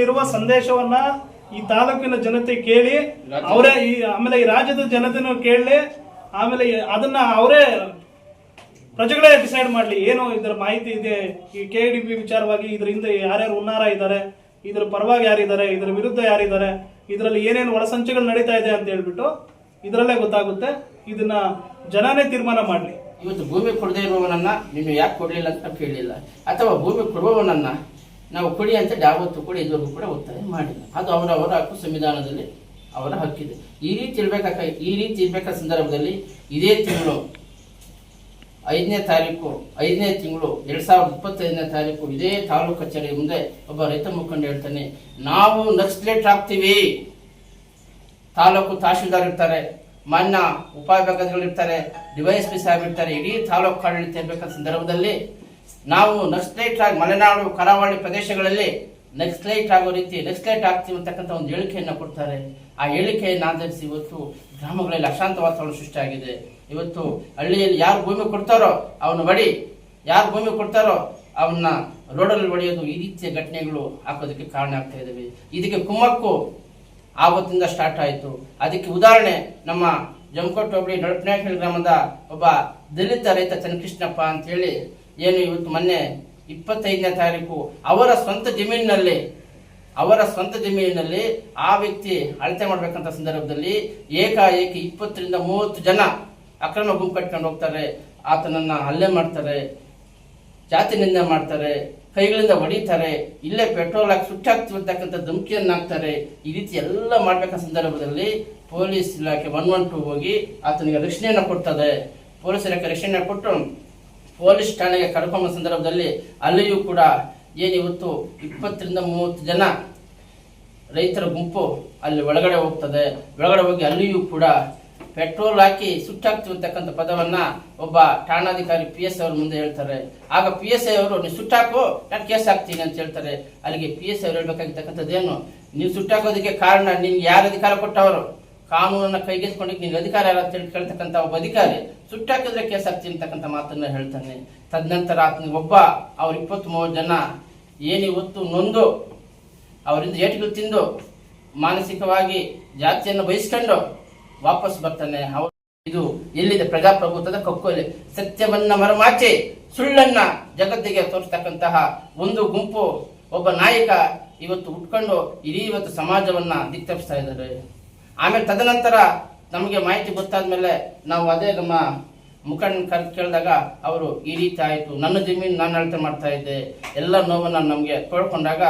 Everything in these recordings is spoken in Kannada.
ಅದರಲ್ಲಿರುವ ಸಂದೇಶವನ್ನ ಈ ತಾಲೂಕಿನ ಜನತೆ ಕೇಳಿ ಅವರೇ ಈ ಆಮೇಲೆ ಈ ರಾಜ್ಯದ ಜನತೆನೂ ಕೇಳಿ ಆಮೇಲೆ ಅದನ್ನ ಅವರೇ ಪ್ರಜೆಗಳೇ ಡಿಸೈಡ್ ಮಾಡಲಿ ಏನು ಇದರ ಮಾಹಿತಿ ಇದೆ? ಈ ಕೆ ಡಿ ಬಿ ವಿಚಾರವಾಗಿ ಇದ್ರ ಹಿಂದೆ ಯಾರ್ಯಾರು ಉನ್ನಾರ ಇದ್ದಾರೆ ಇದ್ರ ಪರವಾಗಿ ಯಾರಿದ್ದಾರೆ ಇದ್ರ ವಿರುದ್ಧ ಯಾರಿದ್ದಾರೆ ಇದರಲ್ಲಿ ಏನೇನು ಒಳಸಂಚುಗಳು ನಡೀತಾ ಇದೆ ಅಂತ ಹೇಳ್ಬಿಟ್ಟು ಇದರಲ್ಲೇ ಗೊತ್ತಾಗುತ್ತೆ. ಇದನ್ನ ಜನನೇ ತೀರ್ಮಾನ ಮಾಡಲಿ. ಇವತ್ತು ಭೂಮಿ ಕೊಡದೇ ಇರುವವನನ್ನ ನಿಮ್ಗೆ ಯಾಕೆ ಕೊಡಲಿಲ್ಲ ಅಂತ ಕೇಳಿಲ್ಲ? ಅಥವಾ ಭೂಮಿ ಕೊಡುವವನನ್ನ ನಾವು ಕೊಡಿ ಅಂತ ಯಾವತ್ತೂ ಕೂಡ ಇದುವರೆಗೂ ಕೂಡ ಒತ್ತಾಯ ಮಾಡಿಲ್ಲ. ಅದು ಅವರ ಅವರ ಹಕ್ಕು ಸಂವಿಧಾನದಲ್ಲಿ ಅವರ ಹಕ್ಕಿದೆ. ಈ ರೀತಿ ಇರಬೇಕಾಗ ಈ ರೀತಿ ಇರಬೇಕಾದ ಸಂದರ್ಭದಲ್ಲಿ ಇದೇ ತಿಂಗಳು ಐದನೇ ತಾರೀಕು, ಐದನೇ ತಿಂಗಳು ಎರಡು ಸಾವಿರದ ಇಪ್ಪತ್ತೈದನೇ ತಾರೀಕು ಇದೇ ತಾಲೂಕು ಕಚೇರಿ ಮುಂದೆ ಒಬ್ಬ ರೈತ ಮುಖಂಡ ಹೇಳ್ತಾನೆ, ನಾವು ನಕ್ಸಲೇಟ್ ಆಗ್ತೀವಿ ತಾಲೂಕು ತಹಶೀಲ್ದಾರ್ ಇರ್ತಾರೆ, ಮಾನ್ಯ ಉಪವಿಭಾಗಗಳು ಇರ್ತಾರೆ ಡಿವೈಸ್ ಪಿ ಸಾಹೇಬ್ ಇರ್ತಾರೆ, ಇಡೀ ತಾಲೂಕು ಆಡಳಿತ ಇರಬೇಕಾದ ಸಂದರ್ಭದಲ್ಲಿ ನಾವು ನಕ್ಸಲೈಟ್ ಆಗಿ ಮಲೆನಾಡು, ಕರಾವಳಿ ಪ್ರದೇಶಗಳಲ್ಲಿ ನಕ್ಸಲೈಟ್ ಆಗೋ ರೀತಿ ನಕ್ಸಲೈಟ್ ಆಗ್ತೀವಿ ಅಂತಕ್ಕಂಥ ಒಂದು ಹೇಳಿಕೆಯನ್ನು ಕೊಡ್ತಾರೆ. ಆ ಹೇಳಿಕೆಯನ್ನು ಆಧರಿಸಿ ಇವತ್ತು ಗ್ರಾಮಗಳಲ್ಲಿ ಅಶಾಂತ ವಾತಾವರಣ ಸೃಷ್ಟಿಯಾಗಿದೆ. ಇವತ್ತು ಹಳ್ಳಿಯಲ್ಲಿ ಯಾರು ಭೂಮಿ ಕೊಡ್ತಾರೋ ಅವನು ಬಡಿ ಯಾರು ಭೂಮಿ ಕೊಡ್ತಾರೋ ಅವನ್ನ ರೋಡಲ್ಲಿ ಹೊಡೆಯೋದು ಈ ರೀತಿಯ ಘಟನೆಗಳು ಹಾಕೋದಕ್ಕೆ ಕಾರಣ ಆಗ್ತಾ ಇದ್ದಾವೆ ಇದಕ್ಕೆ ಕುಮ್ಮಕ್ಕು ಆವತ್ತಿಂದ ಸ್ಟಾರ್ಟ್ ಆಯಿತು. ಅದಕ್ಕೆ ಉದಾಹರಣೆ, ನಮ್ಮ ಜಮಕೋಟ್ ಹೋಬಳಿ ನಳಪನಾಯಕನಹಳ್ಳಿ ಗ್ರಾಮದ ಒಬ್ಬ ದಲಿತ ರೈತ ಚನ್ನಕೃಷ್ಣಪ್ಪ ಅಂತ ಹೇಳಿ ಏನು ಇವತ್ತು ಮೊನ್ನೆ ಇಪ್ಪತ್ತೈದನೇ ತಾರೀಕು ಅವರ ಸ್ವಂತ ಜಮೀನಿನಲ್ಲಿ, ಅವರ ಸ್ವಂತ ಜಮೀನಿನಲ್ಲಿ ಆ ವ್ಯಕ್ತಿ ಅಳತೆ ಮಾಡಬೇಕಂತ ಸಂದರ್ಭದಲ್ಲಿ ಏಕಾಏಕಿ ಇಪ್ಪತ್ತರಿಂದ ಮೂವತ್ತು ಜನ ಅಕ್ರಮ ಗುಂಪು ಕಟ್ಕೊಂಡು ಹೋಗ್ತಾರೆ. ಆತನನ್ನ ಹಲ್ಲೆ ಮಾಡ್ತಾರೆ, ಜಾತಿ ನಿಂದೆ ಮಾಡ್ತಾರೆ, ಕೈಗಳಿಂದ ಹೊಡಿತಾರೆ, ಇಲ್ಲೇ ಪೆಟ್ರೋಲ್ ಹಾಕಿ ಸುಟ್ಟಾಗ್ತಿರ್ತಕ್ಕಂಥ ಧಮಕಿಯನ್ನಾಗ್ತಾರೆ ಈ ರೀತಿ ಎಲ್ಲ ಮಾಡ್ಬೇಕಂತ ಸಂದರ್ಭದಲ್ಲಿ ಪೊಲೀಸ್ ಇಲಾಖೆ ಒನ್ ಒನ್ ಟು ಹೋಗಿ ಆತನಿಗೆ ರಕ್ಷಣೆಯನ್ನು ಕೊಡ್ತದೆ. ಪೊಲೀಸ್ ಇಲಾಖೆ ರಕ್ಷಣೆ ಕೊಟ್ಟು ಪೊಲೀಸ್ ಠಾಣೆಗೆ ಕರ್ಕೊಂಬ ಸಂದರ್ಭದಲ್ಲಿ ಅಲ್ಲಿಯೂ ಕೂಡ ಏನಿವತ್ತು ಇಪ್ಪತ್ತರಿಂದ ಮೂವತ್ತು ಜನ ರೈತರ ಗುಂಪು ಅಲ್ಲಿ ಒಳಗಡೆ ಹೋಗ್ತದೆ. ಒಳಗಡೆ ಹೋಗಿ ಅಲ್ಲಿಯೂ ಕೂಡ ಪೆಟ್ರೋಲ್ ಹಾಕಿ ಸುಟ್ಟಾಕ್ತೀವಿ ಅಂತಕ್ಕಂಥ ಪದವನ್ನ ಒಬ್ಬ ಠಾಣಾಧಿಕಾರಿ ಪಿ ಎಸ್ ಅವ್ರ ಮುಂದೆ ಹೇಳ್ತಾರೆ. ಆಗ ಪಿ ಎಸ್ ಐ ಅವರು, ನೀವು ಸುಟ್ಟಾಕು, ನಾನು ಕೇಸ್ ಹಾಕ್ತೀನಿ ಅಂತ ಹೇಳ್ತಾರೆ. ಅಲ್ಲಿಗೆ ಪಿ ಎಸ್ ಅವ್ರು ಹೇಳ್ಬೇಕಾಗಿರ್ತಕ್ಕಂಥದ್ದೇನು, ನೀವು ಸುಟ್ಟಾಕೋದಕ್ಕೆ ಕಾರಣ ನಿನ್ಗೆ ಯಾರು ಅಧಿಕಾರ ಕೊಟ್ಟವರು? ಕಾನೂನನ್ನ ಕೈಗೆತ್ಕೊಂಡಿಗೆ ನೀನು ಅಧಿಕಾರ ಎಲ್ಲ ಅಂತ ಒಬ್ಬ ಅಧಿಕಾರಿ ಸುಟ್ಟಾಕಿದ್ರೆ ಕೇಸ್ ಹಾಕ್ತೀನಿ ಅಂತಕ್ಕಂಥ ಮಾತನ್ನ ಹೇಳ್ತಾನೆ. ತದನಂತರ ಆತನಿಗೆ ಒಬ್ಬ, ಅವ್ರ ಇಪ್ಪತ್ತ್ ಮೂವತ್ತು ಜನ ಏನು ಇವತ್ತು ನೊಂದು, ಅವರಿಂದ ಏಟುಗಳು ತಿಂದು ಮಾನಸಿಕವಾಗಿ ಜಾತಿಯನ್ನು ಬಯಸ್ಕೊಂಡು ವಾಪಸ್ ಬರ್ತಾನೆ. ಇದು ಎಲ್ಲಿದೆ ಪ್ರಜಾಪ್ರಭುತ್ವದ ಕಕ್ಕೋಲೆ ಸತ್ಯವನ್ನ ಮರಮಾಚಿ ಸುಳ್ಳನ್ನ ಜಗತ್ತಿಗೆ ತೋರಿಸ್ತಕ್ಕಂತಹ ಒಂದು ಗುಂಪು ಒಬ್ಬ ನಾಯಕ ಇವತ್ತು ಉಟ್ಕೊಂಡು ಇಡೀ ಇವತ್ತು ಸಮಾಜವನ್ನ ದಿಕ್ತಪ್ಪಿಸ್ತಾ ಇದ್ದಾರೆ. ಆಮೇಲೆ ತದನಂತರ ನಮಗೆ ಮಾಹಿತಿ ಗೊತ್ತಾದ್ಮೇಲೆ ನಾವು ಅದೇ ನಮ್ಮ ಮುಖಂಡ ಕರ್ ಕೇಳಿದಾಗ ಅವರು ಈ ರೀತಿ ಆಯಿತು, ನನ್ನ ಜಮೀನು ನಾನು ಅಳತೆ ಮಾಡ್ತಾ ಇದ್ದೆ, ಎಲ್ಲ ನೋವನ್ನು ನಮಗೆ ತೋಡ್ಕೊಂಡಾಗ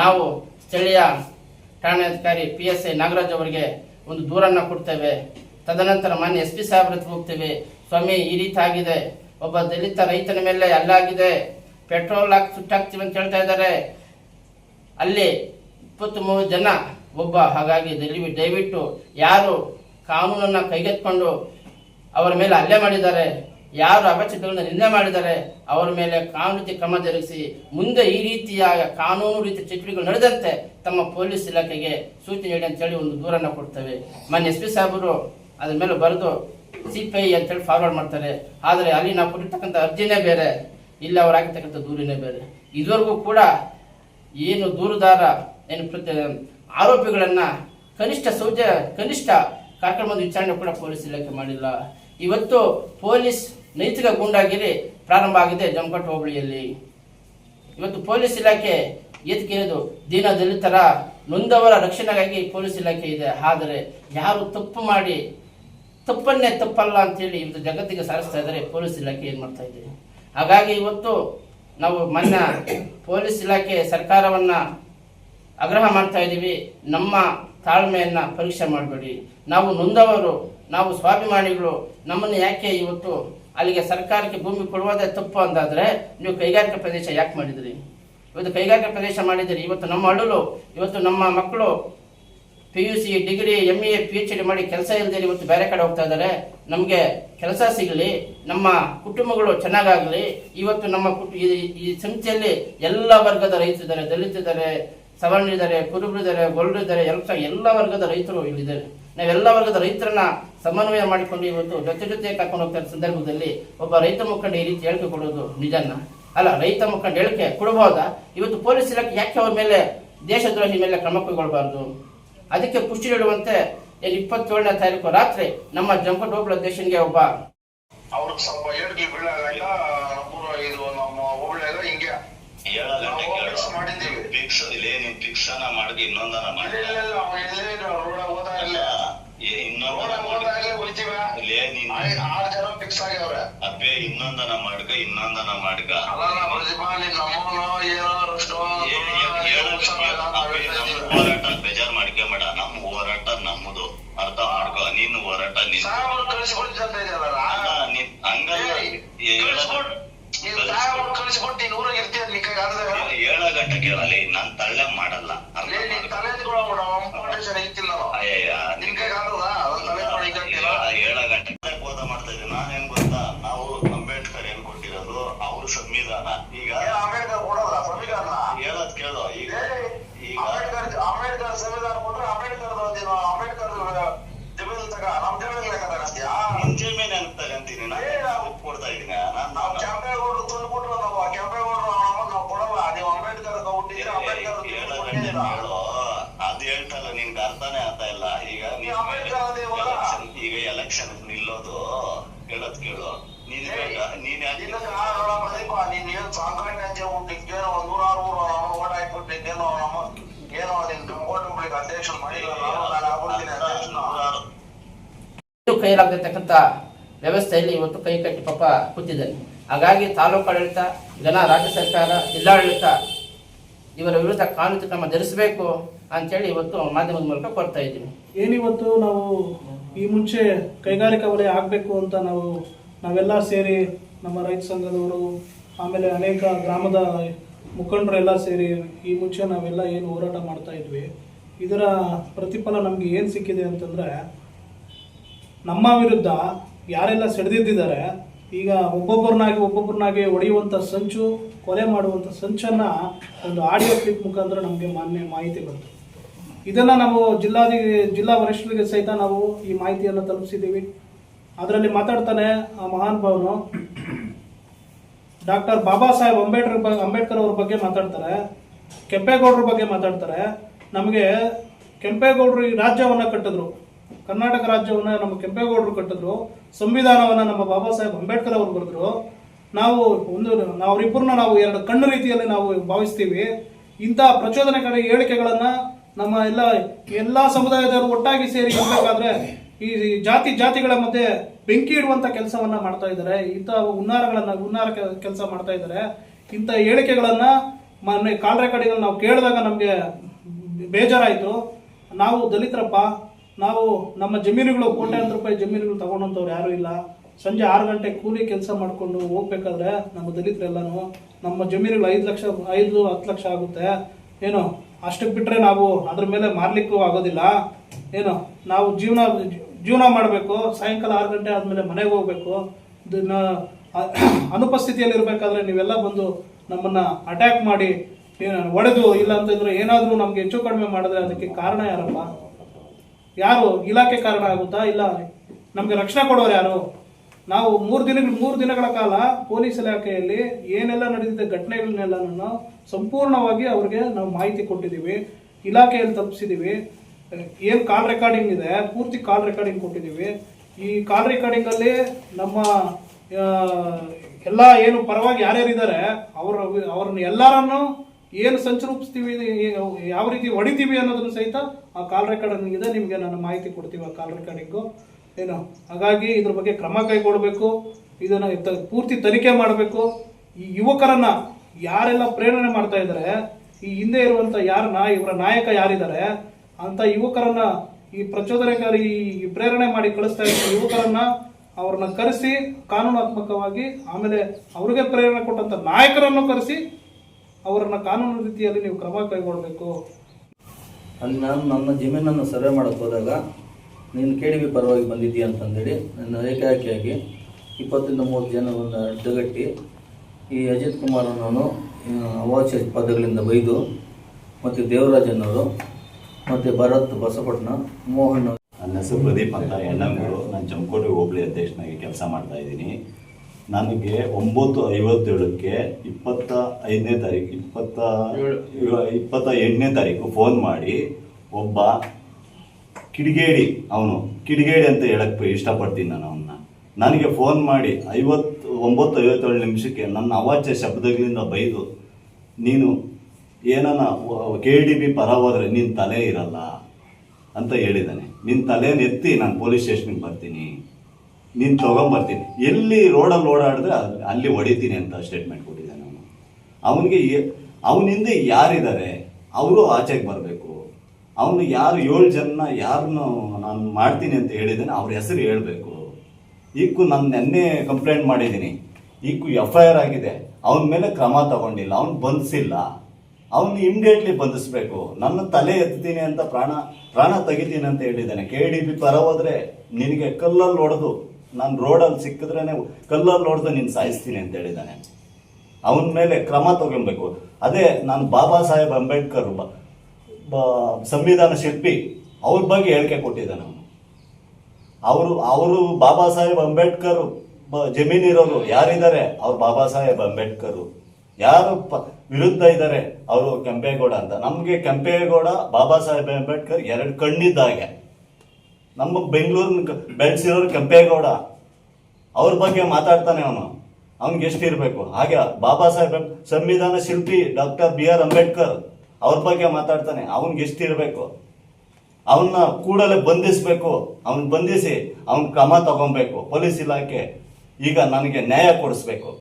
ನಾವು ಸ್ಥಳೀಯ ಠಾಣಾಧಿಕಾರಿ ಪಿ ಎಸ್ ಐ ನಾಗರಾಜ್ ಅವರಿಗೆ ಒಂದು ದೂರನ್ನ ಕೊಡ್ತೇವೆ. ತದನಂತರ ಮಾನ್ಯ ಎಸ್ ಪಿ ಸಾಹೇಬ್ರ ಹೋಗ್ತೇವೆ. ಸ್ವಾಮಿ, ಈ ರೀತಿ ಆಗಿದೆ. ಒಬ್ಬ ದಲಿತ ರೈತನ ಮೇಲೆ ಅಲ್ಲಾಗಿದೆ. ಪೆಟ್ರೋಲ್ ಹಾಕಿ ಸುಟ್ಟಾಕ್ತೀವಿ ಅಂತ ಹೇಳ್ತಾ ಇದ್ದಾರೆ. ಅಲ್ಲಿ ಇಪ್ಪತ್ತು ಮೂವತ್ತು ಜನ ಒಬ್ಬ ಹಾಗಾಗಿ ದಯವಿ ದಯವಿಟ್ಟು ಯಾರು ಕಾನೂನನ್ನು ಕೈಗೆತ್ಕೊಂಡು ಅವರ ಮೇಲೆ ಹಲ್ಲೆ ಮಾಡಿದ್ದಾರೆ, ಯಾರು ಅಪಚಿತಗಳನ್ನ ನಿಂದೆ ಮಾಡಿದ್ದಾರೆ, ಅವರ ಮೇಲೆ ಕಾನೂನು ಕ್ರಮ ಜರುಗಿಸಿ, ಮುಂದೆ ಈ ರೀತಿಯ ಕಾನೂನು ರೀತಿ ಚಟುವಟಿಕೆಗಳು ನಡೆದಂತೆ ತಮ್ಮ ಪೊಲೀಸ್ ಇಲಾಖೆಗೆ ಸೂಚನೆ ನೀಡಿ ಅಂತೇಳಿ ಒಂದು ದೂರನ್ನು ಕೊಡ್ತೇವೆ. ಮಾನ್ಯ ಎಸ್ ಪಿ ಸಾಹೇಬರು ಅದ್ರ ಮೇಲೆ ಬರೆದು ಸಿ ಪಿ ಐ ಅಂತೇಳಿ ಫಾರ್ವರ್ಡ್ ಮಾಡ್ತಾರೆ. ಆದರೆ ಅಲ್ಲಿ ನಾವು ಕೊಟ್ಟಿರ್ತಕ್ಕಂಥ ಅರ್ಜಿನೇ ಬೇರೆ, ಇಲ್ಲಿ ಅವ್ರು ಹಾಕಿರ್ತಕ್ಕಂಥ ದೂರಿನೇ ಬೇರೆ. ಇದುವರೆಗೂ ಕೂಡ ಏನು ದೂರುದಾರ ಏನು ಪ್ರತಿ ಆರೋಪಿಗಳನ್ನ ಕನಿಷ್ಠ ಸೌಜ, ಕನಿಷ್ಠ ಕಾರ್ಯಕ್ರಮದ ವಿಚಾರಣೆ ಕೂಡ ಪೊಲೀಸ್ ಇಲಾಖೆ ಮಾಡಿಲ್ಲ. ಇವತ್ತು ಪೊಲೀಸ್ ನೈತಿಕ ಗೂಂಡಾಗಿರಿ ಪ್ರಾರಂಭ ಆಗಿದೆ ಜಮಕಟ್ ಹೋಬಳಿಯಲ್ಲಿ. ಇವತ್ತು ಪೊಲೀಸ್ ಇಲಾಖೆ ಎದಕ್ಕಿರೋದು ದೀನ ದಲಿತರ ನೊಂದವರ ರಕ್ಷಣೆಗಾಗಿ ಪೊಲೀಸ್ ಇಲಾಖೆ ಇದೆ. ಆದರೆ ಯಾರು ತಪ್ಪು ಮಾಡಿ, ತಪ್ಪನ್ನೇ ತಪ್ಪಲ್ಲ ಅಂತೇಳಿ ಇವತ್ತು ಜಗತ್ತಿಗೆ ಸಾರಿಸ್ತಾ ಇದ್ದಾರೆ, ಪೊಲೀಸ್ ಇಲಾಖೆ ಏನ್ ಮಾಡ್ತಾ ಇದೆ? ಹಾಗಾಗಿ ಇವತ್ತು ನಾವು ಮೊನ್ನೆ ಪೊಲೀಸ್ ಇಲಾಖೆ ಸರ್ಕಾರವನ್ನ ಆಗ್ರಹ ಮಾಡ್ತಾ ಇದ್ದೀವಿ, ನಮ್ಮ ತಾಳ್ಮೆಯನ್ನು ಪರೀಕ್ಷೆ ಮಾಡಬೇಡಿ. ನಾವು ನೊಂದವರು, ನಾವು ಸ್ವಾಭಿಮಾನಿಗಳು, ನಮ್ಮನ್ನು ಯಾಕೆ ಇವತ್ತು ಅಲ್ಲಿಗೆ ಸರ್ಕಾರಕ್ಕೆ ಭೂಮಿ ಕೊಡುವುದೇ ತಪ್ಪು ಅಂದಾದ್ರೆ ನೀವು ಕೈಗಾರಿಕಾ ಪ್ರದೇಶ ಯಾಕೆ ಮಾಡಿದ್ರಿ? ಇವತ್ತು ಕೈಗಾರಿಕಾ ಪ್ರದೇಶ ಮಾಡಿದ್ರಿ ಇವತ್ತು ನಮ್ಮ ಅಡಲು ಇವತ್ತು ನಮ್ಮ ಮಕ್ಕಳು P U C degree M A P H D ಮಾಡಿ ಕೆಲಸ ಇಲ್ಲದೆ ಇವತ್ತು ಬೇರೆ ಕಡೆ ಹೋಗ್ತಾ ಇದ್ದಾರೆ. ನಮಗೆ ಕೆಲಸ ಸಿಗಲಿ, ನಮ್ಮ ಕುಟುಂಬಗಳು ಚೆನ್ನಾಗಾಗಲಿ, ಇವತ್ತು ನಮ್ಮ ಈ- ಸಂಸ್ಥೆಯಲ್ಲಿ ಎಲ್ಲ ವರ್ಗದ ರೈತರಿದ್ದಾರೆ, ದಲಿತರಿದ್ದಾರೆ ಸವರ್ಣರಿದ್ದಾರೆ ಕುರುಬರಿದ್ದಾರೆ ಗೊಲ್ಲರಿದ್ದಾರೆ ಎಲ್ಲ ಎಲ್ಲ ವರ್ಗದ ರೈತರು ಇಲ್ಲಿದ್ದಾರೆ. ನಾವೆಲ್ಲ ವರ್ಗದ ರೈತರನ್ನ ಸಮನ್ವಯ ಮಾಡಿಕೊಂಡು ಇವತ್ತು ಜೊತೆ ಜೊತೆ ಕರ್ಕೊಂಡು ಹೋಗ್ತಾ ಸಂದರ್ಭದಲ್ಲಿ ಒಬ್ಬ ರೈತ ಮುಖಂಡ ಈ ರೀತಿ ಹೇಳಿಕೆ ಕೊಡೋದು ನಿಜನ್ನ ಅಲ್ಲ ರೈತ ಮುಖಂಡ ಹೇಳಿಕೆ ಕೊಡಬಹುದಾ? ಇವತ್ತು ಪೊಲೀಸ್ ಇಲಾಖೆ ಯಾಕೆ ಅವ್ರ ಮೇಲೆ ದೇಶದ್ರೋಹಿ ಮೇಲೆ ಕ್ರಮ ಕೈಗೊಳ್ಳಬಾರ್ದು? ಅದಕ್ಕೆ ಪುಷ್ಟಿ ನೀಡುವಂತೆ ಏನು ಇಪ್ಪತ್ತೇಳನೇ ತಾರೀಕು ರಾತ್ರಿ ನಮ್ಮ ಜಂಪಟ್ ಹೋಬಳ ದೇಶನ್ಗೆ ಒಬ್ಬ ಅವ್ರಿಗೆ ಸ್ವಲ್ಪ ಏಳಿಗೆ ಬೀಳಾಗ ಇದು ನಮ್ಮ ಹಿಂಗೆ. ಮಾಡಿದ್ದೀವಿ. ಫಿಕ್ಸ್ ಇಲ್ಲೇ. ನೀನ್ ಫಿಕ್ಸ್ ಅನ್ನ ಮಾಡಿ ಇನ್ನೊಂದನ ಮಾಡಿ ಇಲ್ಲ. ನೀನ್ ಆರು ಜನ ಫಿಕ್ಸ್ ಆಗ್ಯಾವ್ರೆ. ಅಬ್ಬೆ ಇನ್ನೊಂದನ ಮಾಡ್ಕ ಇನ್ನೊಂದನ ಮಾಡ್ಕ. ಅಲ್ಲ ಪ್ರತಿಭಾ ನೀನ್ ನಮ್ಮವನು ಏನೋ ಅಷ್ಟು ಹೋರಾಟ ಬೇಜಾರ್ ಮಾಡ್ಕೊಂಬೇಡ. ನಮ್ಮ ಹೋರಾಟ ನಮ್ಮದು. ಅರ್ಥ ಮಾಡ್ಕೊ ನಿನ್ನ ಹೋರಾಟ ನಿನ್. ನೀನ್ ಹಂಗಲ್ಲ. ನೀನ್ ಸಾಹೇಬ್ರು ಕಳಿಸ್ಬಿಟ್ಟು ನೀನ್ ಊರಾಗ ಇರ್ತೀಯ ನಿಕ್ಕ ಆದ್ರೆ ಏಳ ಗಂಟೆ ಕೇಳಲಿ ನಾನ್ ತಳ್ಳೆ ಮಾಡಲ್ಲ. ಅರ್ಥ ನೀನ್. ತಲೆ ಎತ್ಕೊಳಬಿಡ ಫೌಂಡೇಶನ್ ಐತಿಲ್ಲ ನಿನ್ ಕೈಗೆ ಅದನ್ನ ತಲೆ ಏಳ ಗಂಟೆ ಹೋದ ಮಾಡ್ತಾ ಇದ್ದೀನಿ. ನಾನೇನ್ ಗೊತ್ತಾ? ನಾವು ಅಂಬೇಡ್ಕರ್ ಏನ್ ಕೊಟ್ಟಿರೋದು? ಅವ್ರ ಸಂವಿಧಾನ. ಈಗ ಅಂಬೇಡ್ಕರ್ ಕೊಡಲ್ಲ ಸಂವಿಧಾನ. ಹೇಳದ್ ಕೇಳೋ. ಈಗ ಈಗ ಅಂಬೇಡ್ಕರ್ ಅಂಬೇಡ್ಕರ್ ಸಂವಿಧಾನ ಕೊಟ್ರೆ ಅಂಬೇಡ್ಕರ್ ಅಂಬೇಡ್ಕರ್ ಜಮೀನು ತಗ ನಮ್ ಜಮೀನು ಲೆಕ್ಕ ತಗಸ್ತೀಯಾ ಕೇಳು. ನೀನ್ ಏನ್ ನೂರಾರು ನಮ್ಮ ನಿನ್ ಬಿಡ್ಲಿಕ್ಕೆ ಅಧ್ಯಕ್ಷ ಮಾಡಿಲ್ಲ ನಾನು ಆಗ್ಬಿಡ್ತೀನಿ ಕೈಲಾಗತಕ್ಕಂಥ ವ್ಯವಸ್ಥೆಯಲ್ಲಿ ಇವತ್ತು ಕೈ ಕಟ್ಟಿ ಪಾಪ ಕೂತಿದ್ದಾನೆ ಹಾಗಾಗಿ ತಾಲೂಕು ಆಡಳಿತ ಜನ ರಾಜ್ಯ ಸರ್ಕಾರ ಜಿಲ್ಲಾಡಳಿತ ಇವರ ವಿರುದ್ಧ ಕಾನೂನು ಕ್ರಮ ಧರಿಸಬೇಕು ಅಂತೇಳಿ ಇವತ್ತು ಮಾಧ್ಯಮದ ಮೂಲಕ ಕೊಡ್ತಾ ಇದ್ದೀನಿ. ಏನಿವತ್ತು ನಾವು ಈ ಮುಂಚೆ ಕೈಗಾರಿಕಾ ವಲಯ ಆಗಬೇಕು ಅಂತ ನಾವು, ನಾವೆಲ್ಲ ಸೇರಿ ನಮ್ಮ ರೈತ ಸಂಘದವರು, ಆಮೇಲೆ ಅನೇಕ ಗ್ರಾಮದ ಮುಖಂಡರೆಲ್ಲ ಸೇರಿ ಈ ಮುಂಚೆ ನಾವೆಲ್ಲ ಏನು ಹೋರಾಟ ಮಾಡ್ತಾ ಇದ್ವಿ. ಇದರ ಪ್ರತಿಫಲ ನಮಗೆ ಏನು ಸಿಕ್ಕಿದೆ ಅಂತಂದರೆ, ನಮ್ಮ ವಿರುದ್ಧ ಯಾರೆಲ್ಲ ಸೆಳೆದಿದ್ದಾರೆ ಈಗ ಒಬ್ಬೊಬ್ಬರನ್ನಾಗಿ ಒಬ್ಬೊಬ್ಬರನ್ನಾಗಿ ಹೊಡೆಯುವಂಥ ಸಂಚು, ಕೊಲೆ ಮಾಡುವಂಥ ಸಂಚನ್ನು ಒಂದು ಆಡಿಯೋ ಕ್ಲಿಪ್ ಮುಖಾಂತರ ನಮಗೆ ಮಾನ್ಯ ಮಾಹಿತಿ ಬಂತು. ಇದನ್ನು ನಾವು ಜಿಲ್ಲಾಧಿ, ಜಿಲ್ಲಾ ವರಿಷ್ಠರಿಗೆ ಸಹಿತ ನಾವು ಈ ಮಾಹಿತಿಯನ್ನು ತಲುಪಿಸಿದ್ದೀವಿ. ಅದರಲ್ಲಿ ಮಾತಾಡ್ತಾನೆ ಆ ಮಹಾನ್ ಭಾವನು. ಡಾಕ್ಟರ್ ಬಾಬಾ ಸಾಹೇಬ್ ಅಂಬೇಡ್ಕರ್ ಅಂಬೇಡ್ಕರ್ ಅವ್ರ ಬಗ್ಗೆ ಮಾತಾಡ್ತಾರೆ. ಕೆಂಪೇಗೌಡರ ಬಗ್ಗೆ ಮಾತಾಡ್ತಾರೆ. ನಮಗೆ ಕೆಂಪೇಗೌಡರು ಈ ರಾಜ್ಯವನ್ನು ಕಟ್ಟಿದ್ರು. ಕರ್ನಾಟಕ ರಾಜ್ಯವನ್ನು ನಮ್ಮ ಕೆಂಪೇಗೌಡರು ಕಟ್ಟಿದ್ರು. ಸಂವಿಧಾನವನ್ನು ನಮ್ಮ ಬಾಬಾ ಸಾಹೇಬ್ ಅಂಬೇಡ್ಕರ್ ಅವರು ಬರೆದ್ರು. ನಾವು ಒಂದು ಅವರಿಬ್ಬರನ್ನ ನಾವು ಎರಡು ಕಣ್ಣು ರೀತಿಯಲ್ಲಿ ನಾವು ಭಾವಿಸ್ತೀವಿ. ಇಂಥ ಪ್ರಚೋದನೆಕಾರಿ ಹೇಳಿಕೆಗಳನ್ನು ನಮ್ಮ ಎಲ್ಲ ಎಲ್ಲ ಸಮುದಾಯದವರು ಒಟ್ಟಾಗಿ ಸೇರಿ ಇರಬೇಕಾದ್ರೆ ಈ ಜಾತಿ ಜಾತಿಗಳ ಮಧ್ಯೆ ಬೆಂಕಿ ಇಡುವಂತ ಕೆಲಸವನ್ನ ಮಾಡ್ತಾ ಇದ್ದಾರೆ. ಇಂಥ ಹುನ್ನಾರಗಳನ್ನ ಹುನ್ನಾರ ಕೆಲಸ ಮಾಡ್ತಾ ಇದ್ದಾರೆ. ಇಂಥ ಹೇಳಿಕೆಗಳನ್ನ ಮೊನ್ನೆ ಕಾಲ್ ರೆಕಾರ್ಡಿಂಗ್ ನಾವು ಕೇಳಿದಾಗ ನಮಗೆ ಬೇಜಾರಾಯಿತು. ನಾವು ದಲಿತರಪ್ಪ, ನಾವು ನಮ್ಮ ಜಮೀನುಗಳು ಕೋಟ್ಯಾಂತರ ರೂಪಾಯಿ ಜಮೀನುಗಳು ತಗೊಂಡಂಥವ್ರು ಯಾರೂ ಇಲ್ಲ. ಸಂಜೆ ಆರು ಗಂಟೆ ಕೂಲಿ ಕೆಲಸ ಮಾಡಿಕೊಂಡು ಹೋಗ್ಬೇಕಾದ್ರೆ ನಮ್ಮ ದಲಿತರೆಲ್ಲನೂ ನಮ್ಮ ಜಮೀನುಗಳು ಐದು ಲಕ್ಷ, ಐದು ಹತ್ತು ಲಕ್ಷ ಆಗುತ್ತೆ. ಏನು ಅಷ್ಟಕ್ಕೆ ಬಿಟ್ಟರೆ ನಾವು ಅದ್ರ ಮೇಲೆ ಮಾರಲಿಕ್ಕೂ ಆಗೋದಿಲ್ಲ. ಏನು, ನಾವು ಜೀವನ ಜೀವನ ಮಾಡಬೇಕು, ಸಾಯಂಕಾಲ ಆರು ಗಂಟೆ ಆದಮೇಲೆ ಮನೆಗೆ ಹೋಗ್ಬೇಕು. ಅನುಪಸ್ಥಿತಿಯಲ್ಲಿ ಇರಬೇಕಾದ್ರೆ ನೀವೆಲ್ಲ ಬಂದು ನಮ್ಮನ್ನು ಅಟ್ಯಾಕ್ ಮಾಡಿ ಹೊಡೆದು ಇಲ್ಲ ಅಂತಂದ್ರೆ ಏನಾದರೂ ನಮಗೆ ಹೆಚ್ಚು ಕಡಿಮೆ ಮಾಡಿದ್ರೆ ಅದಕ್ಕೆ ಕಾರಣ ಯಾರಪ್ಪ? ಯಾರು ಇಲಾಖೆ ಕಾರಣ ಆಗುತ್ತಾ? ಇಲ್ಲ, ನಮಗೆ ರಕ್ಷಣೆ ಕೊಡೋರು ಯಾರು? ನಾವು ಮೂರು ದಿನ ಮೂರು ದಿನಗಳ ಕಾಲ ಪೊಲೀಸ್ ಇಲಾಖೆಯಲ್ಲಿ ಏನೆಲ್ಲ ನಡೆದಿದ್ದ ಘಟನೆಗಳನ್ನೆಲ್ಲ ಸಂಪೂರ್ಣವಾಗಿ ಅವ್ರಿಗೆ ನಾವು ಮಾಹಿತಿ ಕೊಟ್ಟಿದ್ದೀವಿ, ಇಲಾಖೆಯಲ್ಲಿ ತಪ್ಪಿಸಿದ್ದೀವಿ. ಏನು ಕಾಲ್ ರೆಕಾರ್ಡಿಂಗ್ ಇದೆ, ಪೂರ್ತಿ ಕಾಲ್ ರೆಕಾರ್ಡಿಂಗ್ ಕೊಟ್ಟಿದ್ದೀವಿ. ಈ ಕಾಲ್ ರೆಕಾರ್ಡಿಂಗಲ್ಲಿ ನಮ್ಮ ಎಲ್ಲ ಏನು ಪರವಾಗಿ ಯಾರ್ಯಾರಿದ್ದಾರೆ, ಅವರ, ಅವ್ರನ್ನ ಎಲ್ಲರನ್ನು ಏನು ಸಂಚು ರೂಪಿಸ್ತೀವಿ, ಯಾವ ರೀತಿ ಹೊಡಿತೀವಿ ಅನ್ನೋದನ್ನು ಸಹಿತ ಆ ಕಾಲ್ ರೆಕಾರ್ಡಿಂಗ್ ಇದೆ, ನಿಮಗೆ ನಾನು ಮಾಹಿತಿ ಕೊಡ್ತೀವಿ ಆ ಕಾಲ್ ರೆಕಾರ್ಡಿಂಗು. ಏನು? ಹಾಗಾಗಿ ಇದ್ರ ಬಗ್ಗೆ ಕ್ರಮ ಕೈಗೊಳ್ಳಬೇಕು ಇದನ್ನ ಪೂರ್ತಿ ತನಿಖೆ ಮಾಡಬೇಕು. ಈ ಯುವಕರನ್ನ ಯಾರೆಲ್ಲ ಪ್ರೇರಣೆ ಮಾಡ್ತಾ ಇದ್ದಾರೆ, ಈ ಹಿಂದೆ ಇರುವಂತ ಯಾರ ಇವರ ನಾಯಕ ಯಾರಿದ್ದಾರೆ, ಅಂತ ಯುವಕರನ್ನ ಈ ಪ್ರಚೋದನೆಕಾರಿ ಈ ಪ್ರೇರಣೆ ಮಾಡಿ ಕಳಿಸ್ತಾ ಇರೋ ಯುವಕರನ್ನ ಅವ್ರನ್ನ ಕರೆಸಿ, ಕಾನೂನಾತ್ಮಕವಾಗಿ ಆಮೇಲೆ ಅವ್ರಿಗೆ ಪ್ರೇರಣೆ ಕೊಟ್ಟಂತ ನಾಯಕರನ್ನು ಕರೆಸಿ, ಅವರನ್ನು ಕಾನೂನು ರೀತಿಯಲ್ಲಿ ನೀವು ಕ್ರಮ ಕೈಗೊಳ್ಳಬೇಕು ನಾನು ನನ್ನ ಜಮೀನನ್ನು ಸರ್ವೆ ಮಾಡಕ್ಕೆ ಹೋದಾಗ ನೀನು ಕೆ ಡಿ ಬಿ ಪರವಾಗಿ ಬಂದಿದ್ದೀಯ ಅಂತಂದೇಳಿ ನನ್ನ ಏಕಾಏಕಿಯಾಗಿ ಇಪ್ಪತ್ತರಿಂದ ಮೂವತ್ತು ಜನವನ್ನು ಅಡ್ಡಗಟ್ಟಿ ಈ ಅಜಿತ್ ಕುಮಾರನನ್ನು ಅವಾಚ್ಯ ಪದಗಳಿಂದ ಬೈದು ಮತ್ತು ಅನ್ನೋರು ಮತ್ತು ಭರತ್ ಬಸಪಟ್ನ ಮೋಹನ್ ನನ್ನ ಹೆಸರು ಪ್ರದೀಪ್ ಅಂತ ಎಣ್ಣಂಗೂರು. ನಾನು ಜಮಕೋಟೆ ಹೋಬಳಿ ಅಧ್ಯಕ್ಷನಾಗಿ ಕೆಲಸ ಮಾಡ್ತಾ ಇದ್ದೀನಿ. ನನಗೆ ಒಂಬತ್ತು ಐವತ್ತೇಳಕ್ಕೆ ಇಪ್ಪತ್ತ ಐದನೇ ತಾರೀಕು ಇಪ್ಪತ್ತ ಇಪ್ಪತ್ತ ಎಂಟನೇ ತಾರೀಕು ಫೋನ್ ಮಾಡಿ ಒಬ್ಬ ಕಿಡಿಗೇಡಿ, ಅವನು ಕಿಡಿಗೇಡಿ ಅಂತ ಹೇಳಕ್ ಇಷ್ಟಪಡ್ತೀನಿ ನಾನು ಅವನ್ನ ನನಗೆ ಫೋನ್ ಮಾಡಿ ಐವತ್ತು, ಒಂಬತ್ತು, ಐವತ್ತೇಳು ನಿಮಿಷಕ್ಕೆ ನನ್ನ ಅವಾಚ್ಯ ಶಬ್ದಗಳಿಂದ ಬೈದು, ನೀನು ಏನನ್ನ ಕೆ ಡಿ ಬಿ ಪರ ಹೋದ್ರೆ ನಿನ್ನ ತಲೆ ಇರಲ್ಲ ಅಂತ ಹೇಳಿದ್ದಾನೆ. ನಿನ್ನ ತಲೆನ ಎತ್ತಿ ನಾನು ಪೊಲೀಸ್ ಸ್ಟೇಷನ್ಗೆ ಬರ್ತೀನಿ. ನೀನು ತಗೊಂಬರ್ತೀನಿ. ಎಲ್ಲಿ ರೋಡಲ್ಲಿ ಓಡಾಡಿದ್ರೆ ಅಲ್- ಅಲ್ಲಿ ಹೊಡಿತೀನಿ ಅಂತ ಸ್ಟೇಟ್ಮೆಂಟ್ ಕೊಟ್ಟಿದ್ದಾನೆ ಅವನು. ಅವನಿಗೆ ಅವನಿಂದ ಯಾರಿದ್ದಾರೆ? ಅವರು ಆಚೆಗೆ ಬರಬೇಕು. ಅವನು ಯಾರು ಏಳು ಜನ ಯಾರನ್ನು ನಾನು ಮಾಡ್ತೀನಿ ಅಂತ ಹೇಳಿದ್ದೇನೆ, ಅವ್ರ ಹೆಸರು ಹೇಳಬೇಕು. ಈಗೂ ನಾನು ನೆನ್ನೆ ಕಂಪ್ಲೇಂಟ್ ಮಾಡಿದ್ದೀನಿ. ಈಗೂ ಎಫ್ ಐ ಆರ್ ಆಗಿದೆ. ಅವನ ಮೇಲೆ ಕ್ರಮ ತಗೊಂಡಿಲ್ಲ, ಅವ್ನು ಬಂಧಿಸಿಲ್ಲ ಅವನು ಇಮಿಡಿಯೇಟ್ಲಿ ಬಂಧಿಸ್ಬೇಕು. ನನ್ನ ತಲೆ ಎತ್ತೀನಿ ಅಂತ ಪ್ರಾಣ ಪ್ರಾಣ ತೆಗಿತೀನಿ ಅಂತ ಹೇಳಿದ್ದೇನೆ. ಕೆ ಡಿ ಪಿ ಪರ ಹೋದ್ರೆ ನಿನಗೆ ಕಲ್ಲಲ್ಲಿ ಹೊಡೆದು, ನಾನು ರೋಡಲ್ಲಿ ಸಿಕ್ಕಿದ್ರೇ ಕಲ್ಲಲ್ಲಿ ಹೊಡೆದು ನೀನು ಸಾಯಿಸ್ತೀನಿ ಅಂತ ಹೇಳಿದ್ದಾನೆ. ಅವನ ಮೇಲೆ ಕ್ರಮ ತಗೊಬೇಕು. ಅದೇ ನಾನು ಬಾಬಾ ಸಾಹೇಬ್ ಅಂಬೇಡ್ಕರ್ ಸಂವಿಧಾನ ಶಿಲ್ಪಿ ಅವ್ರ ಬಗ್ಗೆ ಹೇಳಿಕೆ ಕೊಟ್ಟಿದ್ದಾನೆ ಅವನು. ಅವರು ಅವರು ಬಾಬಾ ಸಾಹೇಬ್ ಅಂಬೇಡ್ಕರ್ ಜಮೀನಿರೋರು ಯಾರಿದ್ದಾರೆ? ಅವ್ರು ಬಾಬಾ ಸಾಹೇಬ್ ಅಂಬೇಡ್ಕರ್. ಯಾರು ವಿರುದ್ಧ ಇದ್ದಾರೆ ಅವರು ಕೆಂಪೇಗೌಡ ಅಂತ? ನಮಗೆ ಕೆಂಪೇಗೌಡ, ಬಾಬಾ ಸಾಹೇಬ್ ಅಂಬೇಡ್ಕರ್ ಎರಡು ಕಣ್ಣಿದ್ದಾಗೆ. ನಮ್ಮ ಬೆಂಗಳೂರಿನ ಬೆಳೆಸಿರೋರು ಕೆಂಪೇಗೌಡ. ಅವ್ರ ಬಗ್ಗೆ ಮಾತಾಡ್ತಾನೆ ಅವನು. ಅವ್ನಿಗೆ ಎಷ್ಟಿರ್ಬೇಕು ಹಾಗೆ ಬಾಬಾ ಸಾಹೇಬ್ ಸಂವಿಧಾನ ಶಿಲ್ಪಿ ಡಾಕ್ಟರ್ ಬಿ ಆರ್ ಅಂಬೇಡ್ಕರ್. ಅವ್ರ ಬಗ್ಗೆ ಮಾತಾಡ್ತಾನೆ. ಅವ್ನಿಗೆ ಎಷ್ಟಿರ್ಬೇಕು ಅವನ್ನ ಕೂಡಲೇ ಬಂಧಿಸಬೇಕು. ಅವನ್ ಬಂಧಿಸಿ ಅವನ್ ಕ್ರಮ ತಗೊಬೇಕು. ಪೊಲೀಸ್ ಇಲಾಖೆ ಈಗ ನನಗೆ ನ್ಯಾಯ ಕೊಡಿಸ್ಬೇಕು.